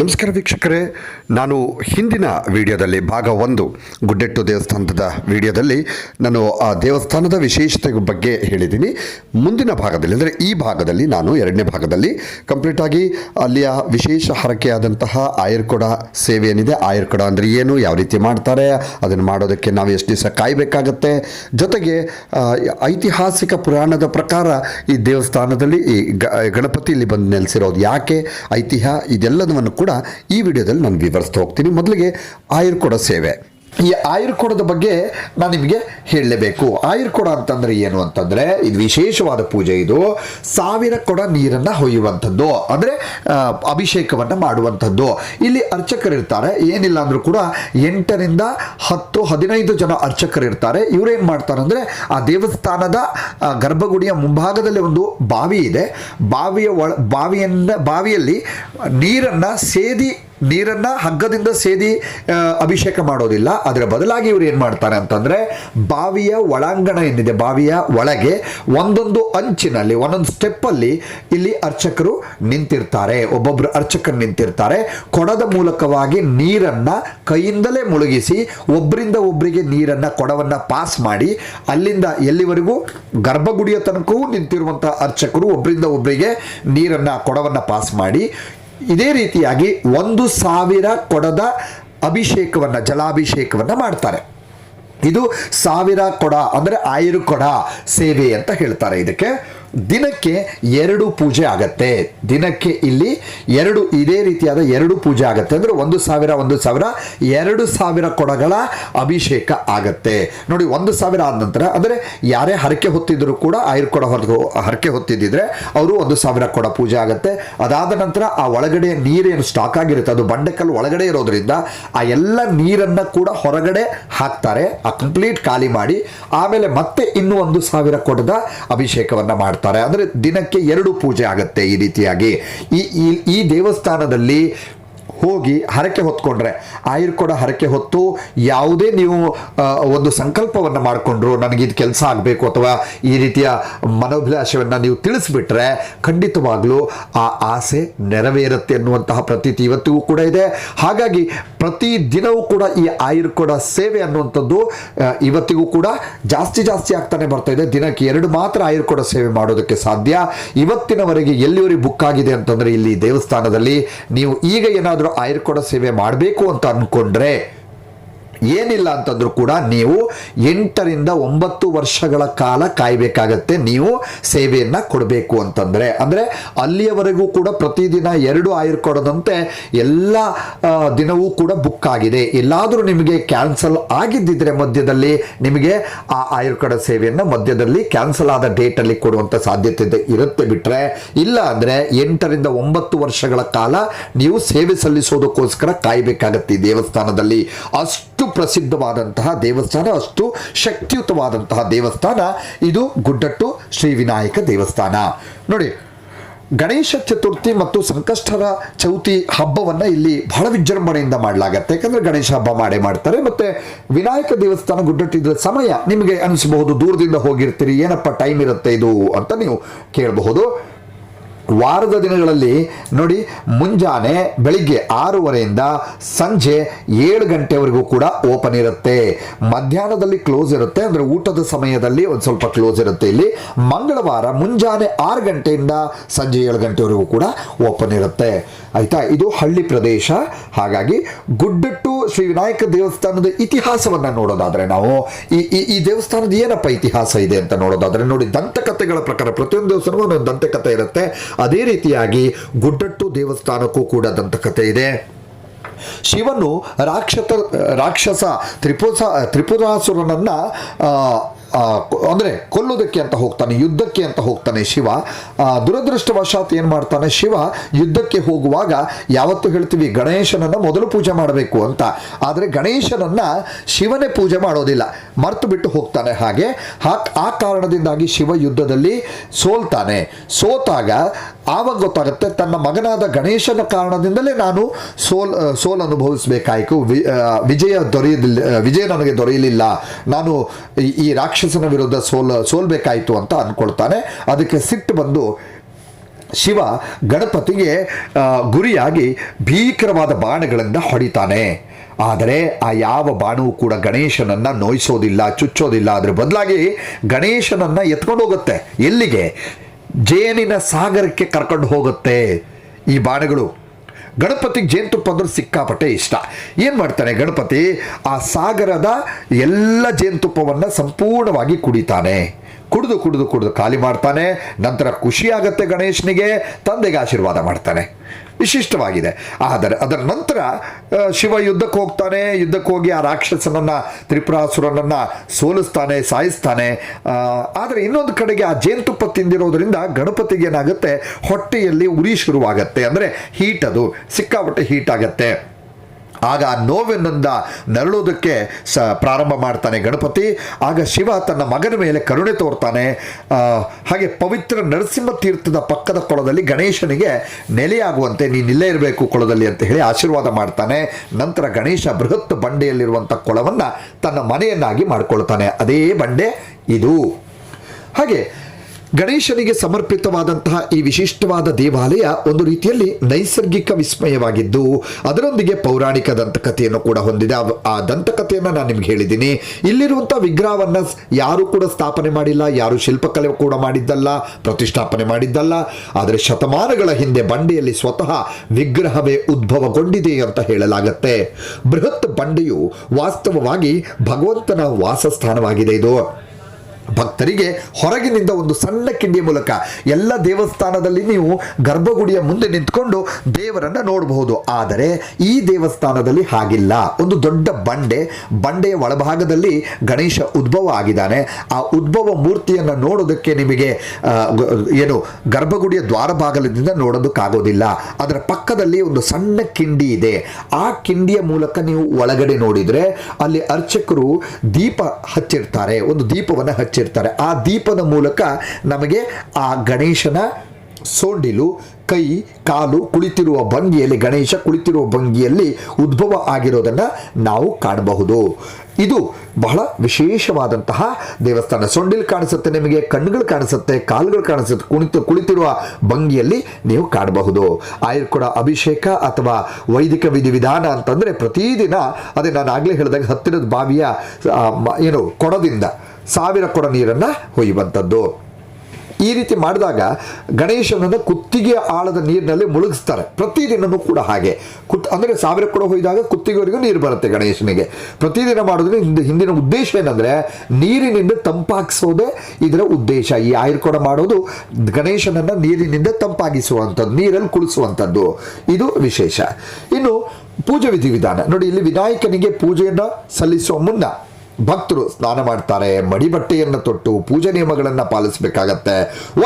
ನಮಸ್ಕಾರ ವೀಕ್ಷಕರೇ. ನಾನು ಹಿಂದಿನ ವಿಡಿಯೋದಲ್ಲಿ ಭಾಗ ಒಂದು, ಗುಡ್ಡೆಟ್ಟು ದೇವಸ್ಥಾನದ ವಿಡಿಯೋದಲ್ಲಿ ನಾನು ಆ ದೇವಸ್ಥಾನದ ವಿಶೇಷತೆ ಬಗ್ಗೆ ಹೇಳಿದ್ದೀನಿ. ಮುಂದಿನ ಭಾಗದಲ್ಲಿ, ಅಂದರೆ ಈ ಭಾಗದಲ್ಲಿ ನಾನು, ಎರಡನೇ ಭಾಗದಲ್ಲಿ ಕಂಪ್ಲೀಟಾಗಿ ಅಲ್ಲಿಯ ವಿಶೇಷ ಹರಕೆಯಾದಂತಹ ಆಯುರ್ಕೊಡ ಸೇವೆ ಏನಿದೆ, ಆಯುರ್ಕೊಡ ಅಂದರೆ ಏನು, ಯಾವ ರೀತಿ ಮಾಡ್ತಾರೆ, ಅದನ್ನು ಮಾಡೋದಕ್ಕೆ ನಾವು ಎಷ್ಟು ದಿವಸ ಕಾಯಬೇಕಾಗತ್ತೆ. ಜೊತೆಗೆ ಐತಿಹಾಸಿಕ ಪುರಾಣದ ಪ್ರಕಾರ ಈ ದೇವಸ್ಥಾನದಲ್ಲಿ ಈ ಗಣಪತಿ ಇಲ್ಲಿ ಬಂದು ನೆಲೆಸಿರೋದು ಯಾಕೆ, ಐತಿಹ್ಯ, ಇದೆಲ್ಲದನ್ನು ಕೂಡ ಈ ವಿಡಿಯೋದಲ್ಲಿ ನಾನು ವಿವರಿಸ್ತಾ ಹೋಗ್ತೀನಿ. ಮೊದಲಿಗೆ ಆಯುರ್ಕೊಡ ಸೇವೆ. ಈ ಆಯುರ್ಕೋಡದ ಬಗ್ಗೆ ನಾನು ನಿಮಗೆ ಹೇಳಲೇಬೇಕು. ಆಯುರ್ಕೊಡ ಅಂತಂದ್ರೆ ಏನು ಅಂತಂದ್ರೆ, ಇದು ವಿಶೇಷವಾದ ಪೂಜೆ ಇದು. ಸಾವಿರ ಕೊಡ ನೀರನ್ನ ಹೊಯ್ಯುವಂಥದ್ದು. ಅಂದ್ರೆ ಅಭಿಷೇಕವನ್ನು ಮಾಡುವಂಥದ್ದು. ಇಲ್ಲಿ ಅರ್ಚಕರಿರ್ತಾರೆ. ಏನಿಲ್ಲ ಅಂದ್ರೂ ಕೂಡ ಎಂಟರಿಂದ ಹತ್ತು, ಹದಿನೈದು ಜನ ಅರ್ಚಕರಿರ್ತಾರೆ. ಇವರೇನ್ ಮಾಡ್ತಾರೆ ಅಂದ್ರೆ ಆ ದೇವಸ್ಥಾನದ ಗರ್ಭಗುಡಿಯ ಮುಂಭಾಗದಲ್ಲಿ ಒಂದು ಬಾವಿ ಇದೆ. ಬಾವಿಯ ಒಳ, ಬಾವಿಯನ್ನ, ಬಾವಿಯಲ್ಲಿ ನೀರನ್ನ ಸೇದಿ ನೀರನ್ನ ಹಗ್ಗದಿಂದ ಸೇದಿ ಅಭಿಷೇಕ ಮಾಡೋದಿಲ್ಲ. ಅದರ ಬದಲಾಗಿ ಇವರು ಏನು ಮಾಡ್ತಾರೆ ಅಂತಂದ್ರೆ ಬಾವಿಯ ಒಳಾಂಗಣ ಏನಿದೆ, ಬಾವಿಯ ಒಳಗೆ ಒಂದೊಂದು ಅಂಚಿನಲ್ಲಿ, ಒಂದೊಂದು ಸ್ಟೆಪ್ಪಲ್ಲಿ ಇಲ್ಲಿ ಅರ್ಚಕರು ನಿಂತಿರ್ತಾರೆ. ಒಬ್ಬೊಬ್ಬರು ಅರ್ಚಕರು ನಿಂತಿರ್ತಾರೆ. ಕೊಡದ ಮೂಲಕವಾಗಿ ನೀರನ್ನ ಕೈಯಿಂದಲೇ ಮುಳುಗಿಸಿ ಒಬ್ಬರಿಂದ ಒಬ್ಬರಿಗೆ ನೀರನ್ನ, ಕೊಡವನ್ನ ಪಾಸ್ ಮಾಡಿ, ಅಲ್ಲಿಂದ ಎಲ್ಲಿವರೆಗೂ ಗರ್ಭಗುಡಿಯ ತನಕವೂ ನಿಂತಿರುವಂಥ ಅರ್ಚಕರು ಒಬ್ಬರಿಂದ ಒಬ್ಬರಿಗೆ ನೀರನ್ನ, ಕೊಡವನ್ನ ಪಾಸ್ ಮಾಡಿ ಇದೇ ರೀತಿಯಾಗಿ ಒಂದು ಸಾವಿರ ಕೊಡದ ಅಭಿಷೇಕವನ್ನು, ಜಲಾಭಿಷೇಕವನ್ನು ಮಾಡ್ತಾರೆ. ಇದು ಸಾವಿರ ಕೊಡ ಅಂದರೆ ಆಯುರ್ ಕೊಡ ಸೇವೆ ಅಂತ ಹೇಳ್ತಾರೆ ಇದಕ್ಕೆ. ದಿನಕ್ಕೆ ಎರಡು ಪೂಜೆ ಆಗತ್ತೆ. ದಿನಕ್ಕೆ ಇಲ್ಲಿ ಎರಡು ಇದೇ ರೀತಿಯಾದ ಎರಡು ಪೂಜೆ ಆಗತ್ತೆ. ಅಂದ್ರೆ ಒಂದು ಸಾವಿರ ಒಂದು ಸಾವಿರ, ಎರಡು ಸಾವಿರ ಕೊಡಗಳ ಅಭಿಷೇಕ ಆಗತ್ತೆ. ನೋಡಿ, ಒಂದು ಸಾವಿರ ಆದ ನಂತರ, ಅಂದರೆ ಯಾರೇ ಹರಕೆ ಹೊತ್ತಿದ್ರು ಕೂಡ ಆಯುರ್ ಕೊಡ ಹೊರಗೆ ಹರಕೆ ಹೊತ್ತಿದ್ದಿದ್ರೆ ಅವರು ಒಂದು ಸಾವಿರ ಕೊಡ ಪೂಜೆ ಆಗತ್ತೆ. ಅದಾದ ನಂತರ ಆ ಒಳಗಡೆ ನೀರೇನು ಸ್ಟಾಕ್ ಆಗಿರುತ್ತೆ, ಅದು ಬಂಡೆಕಲ್ಲು ಒಳಗಡೆ ಇರೋದ್ರಿಂದ ಆ ಎಲ್ಲ ನೀರನ್ನ ಕೂಡ ಹೊರಗಡೆ ಹಾಕ್ತಾರೆ. ಆ ಕಂಪ್ಲೀಟ್ ಖಾಲಿ ಮಾಡಿ, ಆಮೇಲೆ ಮತ್ತೆ ಇನ್ನೂ ಒಂದು ಸಾವಿರ ಕೊಡದ ಅಭಿಷೇಕವನ್ನ ಮಾಡ್ತಾರೆ. ಅಂದ್ರೆ ದಿನಕ್ಕೆ ಎರಡು ಪೂಜೆ ಆಗುತ್ತೆ ಈ ರೀತಿಯಾಗಿ. ಈ- ಈ ದೇವಸ್ಥಾನದಲ್ಲಿ ಹೋಗಿ ಹರಕೆ ಹೊತ್ಕೊಂಡ್ರೆ. ಆಯುರ್ಕೊಡ ಹರಕೆ ಹೊತ್ತು ಯಾವುದೇ ನೀವು ಒಂದು ಸಂಕಲ್ಪವನ್ನು ಮಾಡಿಕೊಂಡ್ರು ನನಗೆ ಇದು ಕೆಲಸ ಆಗಬೇಕು ಅಥವಾ ಈ ರೀತಿಯ ಮನೋಭಿಲಾಷವನ್ನು ನೀವು ತಿಳಿಸ್ಬಿಟ್ರೆ ಖಂಡಿತವಾಗ್ಲೂ ಆ ಆಸೆ ನೆರವೇರುತ್ತೆ ಅನ್ನುವಂತಹ ಪ್ರತೀತಿ ಇವತ್ತಿಗೂ ಕೂಡ ಇದೆ. ಹಾಗಾಗಿ ಪ್ರತಿ ದಿನವೂ ಕೂಡ ಈ ಆಯುರ್ಕೊಡ ಸೇವೆ ಅನ್ನುವಂಥದ್ದು ಇವತ್ತಿಗೂ ಕೂಡ ಜಾಸ್ತಿ ಜಾಸ್ತಿ ಆಗ್ತಾನೆ ಬರ್ತಾ ಇದೆ. ದಿನಕ್ಕೆ ಎರಡು ಮಾತ್ರ ಆಯುರ್ಕೊಡ ಸೇವೆ ಮಾಡೋದಕ್ಕೆ ಸಾಧ್ಯ. ಇವತ್ತಿನವರೆಗೆ ಎಲ್ಲಿವರೆಗೆ ಬುಕ್ ಆಗಿದೆ ಅಂತಂದ್ರೆ ಇಲ್ಲಿ ದೇವಸ್ಥಾನದಲ್ಲಿ. ನೀವು ಈಗ ಏನಾದರೂ ಆಯುರ್ಕೊಡ ಸೇವೆ ಮಾಡಬೇಕು ಅಂತ ಅನ್ಕೊಂಡ್ರೆ ಏನಿಲ್ಲ ಅಂತಂದ್ರೂ ಕೂಡ ನೀವು ಎಂಟರಿಂದ ಒಂಬತ್ತು ವರ್ಷಗಳ ಕಾಲ ಕಾಯಬೇಕಾಗತ್ತೆ. ನೀವು ಸೇವೆಯನ್ನು ಕೊಡಬೇಕು ಅಂತಂದ್ರೆ. ಅಂದ್ರೆ ಅಲ್ಲಿಯವರೆಗೂ ಕೂಡ ಪ್ರತಿದಿನ ಎರಡು ಆಯುರ್ಕೊಡದಂತೆ ಎಲ್ಲ ದಿನವೂ ಕೂಡ ಬುಕ್ ಆಗಿದೆ. ಎಲ್ಲಾದರೂ ನಿಮಗೆ ಕ್ಯಾನ್ಸಲ್ ಆಗಿದ್ದಿದ್ರೆ ಮಧ್ಯದಲ್ಲಿ ನಿಮಗೆ ಆ ಆಯುರ್ಕಡ ಸೇವೆಯನ್ನು ಮಧ್ಯದಲ್ಲಿ ಕ್ಯಾನ್ಸಲ್ ಆದ ಡೇಟಲ್ಲಿ ಕೊಡುವಂಥ ಸಾಧ್ಯತೆ ಇರುತ್ತೆ ಬಿಟ್ರೆ. ಇಲ್ಲ ಅಂದ್ರೆ ಎಂಟರಿಂದ ಒಂಬತ್ತು ವರ್ಷಗಳ ಕಾಲ ನೀವು ಸೇವೆ ಸಲ್ಲಿಸೋದಕ್ಕೋಸ್ಕರ ಕಾಯಬೇಕಾಗತ್ತೆ ದೇವಸ್ಥಾನದಲ್ಲಿ. ಅಷ್ಟು ಪ್ರಸಿದ್ಧವಾದಂತಹ ದೇವಸ್ಥಾನ, ಅಷ್ಟು ಶಕ್ತಿಯುತವಾದಂತಹ ದೇವಸ್ಥಾನ. ಇದು ಗುಡ್ಡಟ್ಟು ಶ್ರೀ ವಿನಾಯಕ ದೇವಸ್ಥಾನ. ನೋಡಿ, ಗಣೇಶ ಚತುರ್ಥಿ ಮತ್ತು ಸಂಕಷ್ಟರ ಚೌತಿ ಹಬ್ಬವನ್ನ ಇಲ್ಲಿ ಬಹಳ ವಿಜೃಂಭಣೆಯಿಂದ ಮಾಡಲಾಗತ್ತೆ. ಯಾಕಂದ್ರೆ ಗಣೇಶ ಹಬ್ಬ ಮಾಡೇ ಮಾಡ್ತಾರೆ. ಮತ್ತೆ ವಿನಾಯಕ ದೇವಸ್ಥಾನ ಗುಡ್ಡಟ್ಟಿದ್ರ ಸಮಯ ನಿಮಗೆ ಅನಿಸಬಹುದು. ದೂರದಿಂದ ಹೋಗಿರ್ತೀರಿ. ಏನಪ್ಪ ಟೈಮ್ ಇರುತ್ತೆ ಇದು ಅಂತ ನೀವು ಕೇಳಬಹುದು. ವಾರದ ದಿನಗಳಲ್ಲಿ ನೋಡಿ, ಮುಂಜಾನೆ ಬೆಳಿಗ್ಗೆ ಆರೂವರೆಯಿಂದ ಸಂಜೆ ಏಳು ಗಂಟೆವರೆಗೂ ಕೂಡ ಓಪನ್ ಇರುತ್ತೆ. ಮಧ್ಯಾಹ್ನದಲ್ಲಿ ಕ್ಲೋಸ್ ಇರುತ್ತೆ, ಅಂದರೆ ಊಟದ ಸಮಯದಲ್ಲಿ ಒಂದು ಸ್ವಲ್ಪ ಕ್ಲೋಸ್ ಇರುತ್ತೆ ಇಲ್ಲಿ. ಮಂಗಳವಾರ ಮುಂಜಾನೆ ಆರು ಗಂಟೆಯಿಂದ ಸಂಜೆ ಏಳು ಗಂಟೆವರೆಗೂ ಕೂಡ ಓಪನ್ ಇರುತ್ತೆ. ಆಯಿತಾ? ಇದು ಹಳ್ಳಿ ಪ್ರದೇಶ. ಹಾಗಾಗಿ ಗುಡ್ಡಟ್ಟು ಶ್ರೀ ವಿನಾಯಕ ದೇವಸ್ಥಾನದ ಇತಿಹಾಸವನ್ನು ನೋಡೋದಾದರೆ ನಾವು, ಈ, ಈ- ಈ ದೇವಸ್ಥಾನದ ಏನಪ್ಪ ಇತಿಹಾಸ ಇದೆ ಅಂತ ನೋಡೋದಾದರೆ ನೋಡಿ, ದಂತಕಥೆಗಳ ಪ್ರಕಾರ ಪ್ರತಿಯೊಂದು ದೇವಸ್ಥಾನವೂ ಒಂದು ದಂತಕಥೆ ಇರುತ್ತೆ. ಅದೇ ರೀತಿಯಾಗಿ ಗುಡ್ಡಟ್ಟು ದೇವಸ್ಥಾನಕ್ಕೂ ಕೂಡ ದಂತಕಥೆ ಇದೆ. ಶಿವನು ರಾಕ್ಷಸ ರಾಕ್ಷಸ ತ್ರಿಪುರ ತ್ರಿಪುರಾಸುರನನ್ನ ಅಂದ್ರೆ ಕೊಲ್ಲೋದಕ್ಕೆ ಅಂತ ಹೋಗ್ತಾನೆ, ಯುದ್ಧಕ್ಕೆ ಅಂತ ಹೋಗ್ತಾನೆ ಶಿವ. ದುರದೃಷ್ಟವಶಾತ್ ಏನು ಮಾಡ್ತಾನೆ ಶಿವ, ಯುದ್ಧಕ್ಕೆ ಹೋಗುವಾಗ ಯಾವತ್ತು ಹೇಳ್ತೀವಿ, ಗಣೇಶನನ್ನ ಮೊದಲು ಪೂಜೆ ಮಾಡಬೇಕು ಅಂತ. ಆದರೆ ಗಣೇಶನನ್ನ ಶಿವನೇ ಪೂಜೆ ಮಾಡೋದಿಲ್ಲ, ಮರ್ತು ಬಿಟ್ಟು ಹೋಗ್ತಾನೆ ಹಾಗೆ. ಆ ಕಾರಣದಿಂದಾಗಿ ಶಿವ ಯುದ್ಧದಲ್ಲಿ ಸೋಲ್ತಾನೆ. ಸೋತಾಗ ಆವಾಗ ಗೊತ್ತಾಗುತ್ತೆ, ತನ್ನ ಮಗನಾದ ಗಣೇಶನ ಕಾರಣದಿಂದಲೇ ನಾನು ಸೋಲ್ ಸೋಲ್ ಅನುಭವಿಸಬೇಕಾಯಿತು. ವಿಜಯ ದೊರೆಯಲಿಲ್ಲ ವಿಜಯ ನನಗೆ ದೊರೆಯಲಿಲ್ಲ. ನಾನು ಈ ರಾಕ್ಷಸನ ವಿರುದ್ಧ ಸೋಲ್, ಸೋಲ್ಬೇಕಾಯಿತು ಅಂತ ಅಂದ್ಕೊಳ್ತಾನೆ ಅದಕ್ಕೆ ಸಿಟ್ಟು ಬಂದು ಶಿವ ಗಣಪತಿಗೆ ಗುರಿಯಾಗಿ ಭೀಕರವಾದ ಬಾಣಗಳಿಂದ ಹೊಡಿತಾನೆ. ಆದರೆ ಆ ಯಾವ ಬಾಣವೂ ಕೂಡ ಗಣೇಶನನ್ನ ನೋಯಿಸೋದಿಲ್ಲ, ಚುಚ್ಚೋದಿಲ್ಲ. ಅದರ ಬದಲಾಗಿ ಗಣೇಶನನ್ನ ಎತ್ಕೊಂಡು ಹೋಗುತ್ತೆ ಎಲ್ಲಿಗೆ? ಜೇನಿನ ಸಾಗರಕ್ಕೆ ಕರ್ಕೊಂಡು ಹೋಗುತ್ತೆ. ಈ ಬಾಣಗಳು. ಗಣಪತಿಗೆ ಜೇನುತುಪ್ಪ ಅಂದ್ರೆ ಸಿಕ್ಕಾಪಟ್ಟೆ ಇಷ್ಟ. ಏನು ಮಾಡ್ತಾನೆ ಗಣಪತಿ? ಆ ಸಾಗರದ ಎಲ್ಲ ಜೇನುತುಪ್ಪವನ್ನು ಸಂಪೂರ್ಣವಾಗಿ ಕುಡಿತಾನೆ. ಕುಡಿದು ಕುಡಿದು ಕುಡಿದು ಖಾಲಿ ಮಾಡ್ತಾನೆ. ನಂತರ ಖುಷಿಯಾಗತ್ತೆ ಗಣೇಶನಿಗೆ. ತಂದೆಗೆ ಆಶೀರ್ವಾದ ಮಾಡ್ತಾನೆ. ವಿಶಿಷ್ಟವಾಗಿದೆ. ಆದರೆ ಅದರ ನಂತರ ಶಿವ ಯುದ್ಧಕ್ಕೆ ಹೋಗ್ತಾನೆ, ಯುದ್ಧಕ್ಕೆ ಹೋಗಿ ಆ ರಾಕ್ಷಸನನ್ನು, ತ್ರಿಪುರಾಸುರನನ್ನು ಸೋಲಿಸ್ತಾನೆ, ಸಾಯಿಸ್ತಾನೆ. ಆದರೆ ಇನ್ನೊಂದು ಕಡೆಗೆ ಆ ಜೇನುತುಪ್ಪ ತಿಂದಿರೋದ್ರಿಂದ ಗಣಪತಿಗೆ ಏನಾಗುತ್ತೆ ಹೊಟ್ಟೆಯಲ್ಲಿ ಉರಿ ಶುರುವಾಗುತ್ತೆ. ಅಂದರೆ ಹೀಟ್ ಅದು. ಸಿಕ್ಕಾಪಟ್ಟೆ ಹೀಟ್ ಆಗತ್ತೆ. ಆಗ ಆ ನೋವಿನಿಂದ ನರಳೋದಕ್ಕೆ ಸ ಪ್ರಾರಂಭ ಮಾಡ್ತಾನೆ ಗಣಪತಿ. ಆಗ ಶಿವ ತನ್ನ ಮಗನ ಮೇಲೆ ಕರುಣೆ ತೋರ್ತಾನೆ. ಹಾಗೆ ಪವಿತ್ರ ನರಸಿಂಹ ತೀರ್ಥದ ಪಕ್ಕದ ಕೊಳದಲ್ಲಿ ಗಣೇಶನಿಗೆ ನೆಲೆಯಾಗುವಂತೆ ನೀನಿಲ್ಲೇ ಇರಬೇಕು ಕೊಳದಲ್ಲಿ ಅಂತ ಹೇಳಿ ಆಶೀರ್ವಾದ ಮಾಡ್ತಾನೆ. ನಂತರ ಗಣೇಶ ಬೃಹತ್ ಬಂಡೆಯಲ್ಲಿರುವಂಥ ಕೊಳವನ್ನು ತನ್ನ ಮನೆಯನ್ನಾಗಿ ಮಾಡಿಕೊಳ್ತಾನೆ. ಅದೇ ಬಂಡೆ ಇದು. ಹಾಗೆ ಗಣೇಶನಿಗೆ ಸಮರ್ಪಿತವಾದಂತಹ ಈ ವಿಶಿಷ್ಟವಾದ ದೇವಾಲಯ ಒಂದು ರೀತಿಯಲ್ಲಿ ನೈಸರ್ಗಿಕ ವಿಸ್ಮಯವಾಗಿದ್ದು, ಅದರೊಂದಿಗೆ ಪೌರಾಣಿಕ ದಂತಕಥೆಯನ್ನು ಕೂಡ ಹೊಂದಿದೆ. ಆ- ದಂತಕಥೆಯನ್ನು ನಾನು ನಿಮ್ಗೆ ಹೇಳಿದ್ದೀನಿ. ಇಲ್ಲಿರುವಂಥ ವಿಗ್ರಹವನ್ನು ಯಾರು ಕೂಡ ಸ್ಥಾಪನೆ ಮಾಡಿಲ್ಲ, ಯಾರು ಶಿಲ್ಪಕಲೆ ಕೂಡ ಮಾಡಿದ್ದಲ್ಲ, ಪ್ರತಿಷ್ಠಾಪನೆ ಮಾಡಿದ್ದಲ್ಲ. ಆದರೆ ಶತಮಾನಗಳ ಹಿಂದೆ ಬಂಡೆಯಲ್ಲಿ ಸ್ವತಃ ವಿಗ್ರಹವೇ ಉದ್ಭವಗೊಂಡಿದೆ ಅಂತ ಹೇಳಲಾಗುತ್ತೆ. ಬೃಹತ್ ಬಂಡೆಯು ವಾಸ್ತವವಾಗಿ ಭಗವಂತನ ವಾಸಸ್ಥಾನವಾಗಿದೆ ಇದು. ಭಕ್ತರಿಗೆ ಹೊರಗಿನಿಂದ ಒಂದು ಸಣ್ಣ ಕಿಂಡಿಯ ಮೂಲಕ ಎಲ್ಲ ದೇವಸ್ಥಾನದಲ್ಲಿ ನೀವು ಗರ್ಭಗುಡಿಯ ಮುಂದೆ ನಿಂತ್ಕೊಂಡು ದೇವರನ್ನ ನೋಡಬಹುದು. ಆದರೆ ಈ ದೇವಸ್ಥಾನದಲ್ಲಿ ಹಾಗಿಲ್ಲ. ಒಂದು ದೊಡ್ಡ ಬಂಡೆ, ಬಂಡೆಯ ಒಳಭಾಗದಲ್ಲಿ ಗಣೇಶ ಉದ್ಭವ ಆಗಿದ್ದಾನೆ. ಆ ಉದ್ಭವ ಮೂರ್ತಿಯನ್ನು ನೋಡೋದಕ್ಕೆ ನಿಮಗೆ ಏನು, ಗರ್ಭಗುಡಿಯ ದ್ವಾರ ಭಾಗದಿಂದ ನೋಡೋದಕ್ಕಾಗೋದಿಲ್ಲ. ಅದರ ಪಕ್ಕದಲ್ಲಿ ಒಂದು ಸಣ್ಣ ಕಿಂಡಿ ಇದೆ. ಆ ಕಿಂಡಿಯ ಮೂಲಕ ನೀವು ಒಳಗಡೆ ನೋಡಿದರೆ ಅಲ್ಲಿ ಅರ್ಚಕರು ದೀಪ ಹಚ್ಚಿರ್ತಾರೆ. ಒಂದು ದೀಪವನ್ನು ಹಚ್ಚಿರ್ತಾರೆ. ಆ ದೀಪದ ಮೂಲಕ ನಮಗೆ ಆ ಗಣೇಶನ ಸೋಂಡಿಲು, ಕೈ, ಕಾಲು ಕುಳಿತಿರುವ ಭಂಗಿಯಲ್ಲಿ, ಗಣೇಶ ಕುಳಿತಿರುವ ಭಂಗಿಯಲ್ಲಿ ಉದ್ಭವ ಆಗಿರೋದನ್ನು ನಾವು ಕಾಣಬಹುದು. ಇದು ಬಹಳ ವಿಶೇಷವಾದಂತಹ ದೇವಸ್ಥಾನ. ಸೊಂಡಿಲು ಕಾಣಿಸುತ್ತೆ ನಿಮಗೆ, ಕಣ್ಣುಗಳು ಕಾಣಿಸುತ್ತೆ, ಕಾಲುಗಳು ಕಾಣಿಸುತ್ತೆ, ಕುಣಿತು, ಕುಳಿತಿರುವ ಭಂಗಿಯಲ್ಲಿ ನೀವು ಕಾಣಬಹುದು. ಆಯುರ್ಕೊಡ ಅಭಿಷೇಕ ಅಥವಾ ವೈದಿಕ ವಿಧಿವಿಧಾನ ಅಂತಂದರೆ ಪ್ರತಿದಿನ, ಅದೇ ನಾನು ಆಗಲೇ ಹೇಳಿದಾಗ ಹತ್ತಿರದ ಬಾವಿಯ ಏನು ಕೊಡದಿಂದ ಸಾವಿರ ಕೊಡ ನೀರನ್ನು ಹೊಯ್ಯುವಂಥದ್ದು. ಈ ರೀತಿ ಮಾಡಿದಾಗ ಗಣೇಶನನ್ನು ಕುತ್ತಿಗೆ ಆಳದ ನೀರಿನಲ್ಲಿ ಮುಳುಗಿಸ್ತಾರೆ. ಪ್ರತಿದಿನವೂ ಕೂಡ ಹಾಗೆ. ಕುತ್ ಅಂದರೆ ಸಾವಿರ ಕೊಡ ಹೊಯ್ದಾಗ ಕುತ್ತಿಗೆವರೆಗೂ ನೀರು ಬರುತ್ತೆ ಗಣೇಶನಿಗೆ. ಪ್ರತಿದಿನ ಮಾಡೋದ್ರೆ ಹಿಂದೆ ಹಿಂದಿನ ಉದ್ದೇಶ ಏನಂದರೆ ನೀರಿನಿಂದ ತಂಪಾಗಿಸೋದೇ ಇದರ ಉದ್ದೇಶ. ಈ ಆಯುರ್ಕೊಡ ಮಾಡೋದು ಗಣೇಶನನ್ನು ನೀರಿನಿಂದ ತಂಪಾಗಿಸುವಂಥದ್ದು, ನೀರಲ್ಲಿ ಕುಳಿಸುವಂಥದ್ದು. ಇದು ವಿಶೇಷ. ಇನ್ನು ಪೂಜೆ ವಿಧಿವಿಧಾನ. ನೋಡಿ, ಇಲ್ಲಿ ವಿನಾಯಕನಿಗೆ ಪೂಜೆಯನ್ನು ಸಲ್ಲಿಸುವ ಮುನ್ನ ಭಕ್ತರು ಸ್ನಾನ ಮಾಡ್ತಾರೆ, ಮಡಿಬಟ್ಟೆಯನ್ನು ತೊಟ್ಟು ಪೂಜೆ ನಿಯಮಗಳನ್ನು ಪಾಲಿಸಬೇಕಾಗತ್ತೆ.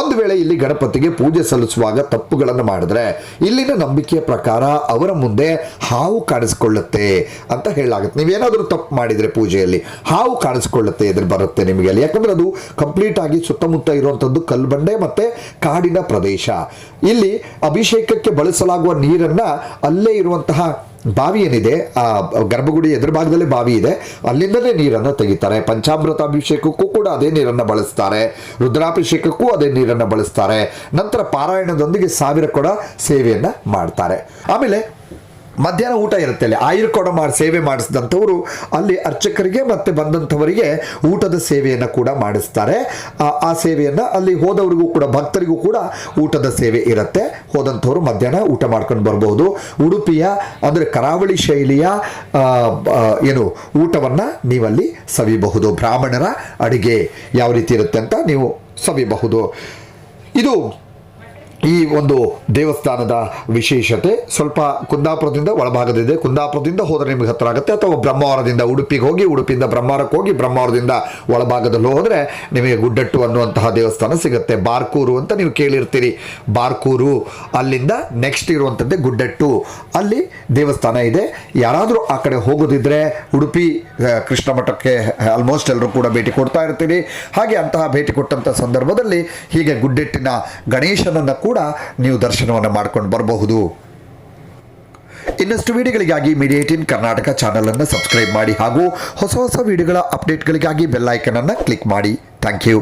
ಒಂದು ವೇಳೆ ಇಲ್ಲಿ ಗಣಪತಿಗೆ ಪೂಜೆ ಸಲ್ಲಿಸುವಾಗ ತಪ್ಪುಗಳನ್ನು ಮಾಡಿದ್ರೆ ಇಲ್ಲಿನ ನಂಬಿಕೆಯ ಪ್ರಕಾರ ಅವರ ಮುಂದೆ ಹಾವು ಕಾಣಿಸ್ಕೊಳ್ಳುತ್ತೆ ಅಂತ ಹೇಳಲಾಗುತ್ತೆ. ನೀವೇನಾದರೂ ತಪ್ಪು ಮಾಡಿದರೆ ಪೂಜೆಯಲ್ಲಿ ಹಾವು ಕಾಣಿಸ್ಕೊಳ್ಳುತ್ತೆ ಎದುರು ಬರುತ್ತೆ ನಿಮಗೆ ಅಲ್ಲಿ. ಯಾಕಂದರೆ ಅದು ಕಂಪ್ಲೀಟ್ ಆಗಿ ಸುತ್ತಮುತ್ತ ಇರುವಂಥದ್ದು ಕಲ್ಬಂಡೆ ಮತ್ತು ಕಾಡಿನ ಪ್ರದೇಶ. ಇಲ್ಲಿ ಅಭಿಷೇಕಕ್ಕೆ ಬಳಸಲಾಗುವ ನೀರನ್ನು ಅಲ್ಲೇ ಇರುವಂತಹ ಬಾವಿ ಏನಿದೆ, ಆ, ಗರ್ಭಗುಡಿ ಎದುರು ಭಾಗದಲ್ಲೇ ಬಾವಿ ಇದೆ. ಅಲ್ಲಿಂದಲೇ ನೀರನ್ನು ತೆಗಿತಾರೆ. ಪಂಚಾಮೃತ ಅಭಿಷೇಕಕ್ಕೂ ಕೂಡ ಅದೇ ನೀರನ್ನು ಬಳಸ್ತಾರೆ. ರುದ್ರಾಭಿಷೇಕಕ್ಕೂ ಅದೇ ನೀರನ್ನು ಬಳಸ್ತಾರೆ. ನಂತರ ಪಾರಾಯಣದೊಂದಿಗೆ ಸಾವಿರ ಕೊಡ ಸೇವೆಯನ್ನು ಮಾಡ್ತಾರೆ. ಆಮೇಲೆ ಮಧ್ಯಾಹ್ನ ಊಟ ಇರುತ್ತೆ ಅಲ್ಲಿ. ಆಯುರ್ ಕೊಡ ಮಾಡಿ, ಸೇವೆ ಮಾಡಿಸಿದಂಥವರು ಅಲ್ಲಿ ಅರ್ಚಕರಿಗೆ ಮತ್ತೆ ಬಂದಂಥವರಿಗೆ ಊಟದ ಸೇವೆಯನ್ನು ಕೂಡ ಮಾಡಿಸ್ತಾರೆ. ಆ- ಸೇವೆಯನ್ನು ಅಲ್ಲಿ ಹೋದವರಿಗೂ ಕೂಡ, ಭಕ್ತರಿಗೂ ಕೂಡ ಊಟದ ಸೇವೆ ಇರುತ್ತೆ. ಹೋದಂಥವರು ಮಧ್ಯಾಹ್ನ ಊಟ ಮಾಡ್ಕೊಂಡು ಬರ್ಬೋದು. ಉಡುಪಿಯ, ಅಂದರೆ ಕರಾವಳಿ ಶೈಲಿಯ ಏನು, ಊಟವನ್ನು ನೀವಲ್ಲಿ ಸವಿಬಹುದು ಬ್ರಾಹ್ಮಣರ ಅಡಿಗೆ ಯಾವ ರೀತಿ ಇರುತ್ತೆ ಅಂತ ನೀವು ಸವಿಬಹುದು ಇದು ಈ ಒಂದು ದೇವಸ್ಥಾನದ ವಿಶೇಷತೆ ಸ್ವಲ್ಪ ಕುಂದಾಪುರದಿಂದ ಒಳಭಾಗದಿದೆ ಕುಂದಾಪುರದಿಂದ ಹೋದರೆ ನಿಮಗೆ ಹತ್ತಿರ ಆಗುತ್ತೆ. ಅಥವಾ ಬ್ರಹ್ಮಾವರದಿಂದ ಉಡುಪಿಗೆ ಹೋಗಿ, ಉಡುಪಿಯಿಂದ ಬ್ರಹ್ಮಾವರಕ್ಕೆ ಹೋಗಿ, ಬ್ರಹ್ಮಾವರದಿಂದ ಒಳಭಾಗದಲ್ಲಿ ಹೋದರೆ ನಿಮಗೆ ಗುಡ್ಡಟ್ಟು ಅನ್ನುವಂತಹ ದೇವಸ್ಥಾನ ಸಿಗುತ್ತೆ. ಬಾರ್ಕೂರು ಅಂತ ನೀವು ಕೇಳಿರ್ತೀರಿ. ಬಾರ್ಕೂರು ಅಲ್ಲಿಂದ ನೆಕ್ಸ್ಟ್ ಇರುವಂಥದ್ದೇ ಗುಡ್ಡಟ್ಟು. ಅಲ್ಲಿ ದೇವಸ್ಥಾನ ಇದೆ. ಯಾರಾದರೂ ಆ ಕಡೆ ಹೋಗೋದಿದ್ರೆ ಉಡುಪಿ ಕೃಷ್ಣ ಮಠಕ್ಕೆ ಆಲ್ಮೋಸ್ಟ್ ಎಲ್ಲರೂ ಕೂಡ ಭೇಟಿ ಕೊಡ್ತಾ ಇರ್ತೀರಿ. ಹಾಗೆ ಅಂತಹ ಭೇಟಿ ಕೊಟ್ಟಂಥ ಸಂದರ್ಭದಲ್ಲಿ ಹೀಗೆ ಗುಡ್ಡೆಟ್ಟಿನ ಗಣೇಶನನ್ನು ಕೂಡ ನೀವು ದರ್ಶನವನ್ನು ಮಾಡ್ಕೊಂಡು ಬರಬಹುದು. ಇನ್ನಷ್ಟು ವಿಡಿಯೋಗಳಿಗಾಗಿ ಮೀಡಿಯೇಟಿನ್ ಕರ್ನಾಟಕ ಕರ್ನಾಟಕ ಚಾನಲನ್ನು ಸಬ್ಸ್ಕ್ರೈಬ್ ಮಾಡಿ ಹಾಗೂ ಹೊಸ ಹೊಸ ವಿಡಿಯೋಗಳ ಅಪ್ಡೇಟ್ಗಳಿಗಾಗಿ ಬೆಲ್ಲೈಕನನ್ನು ಕ್ಲಿಕ್ ಮಾಡಿ. Thank you.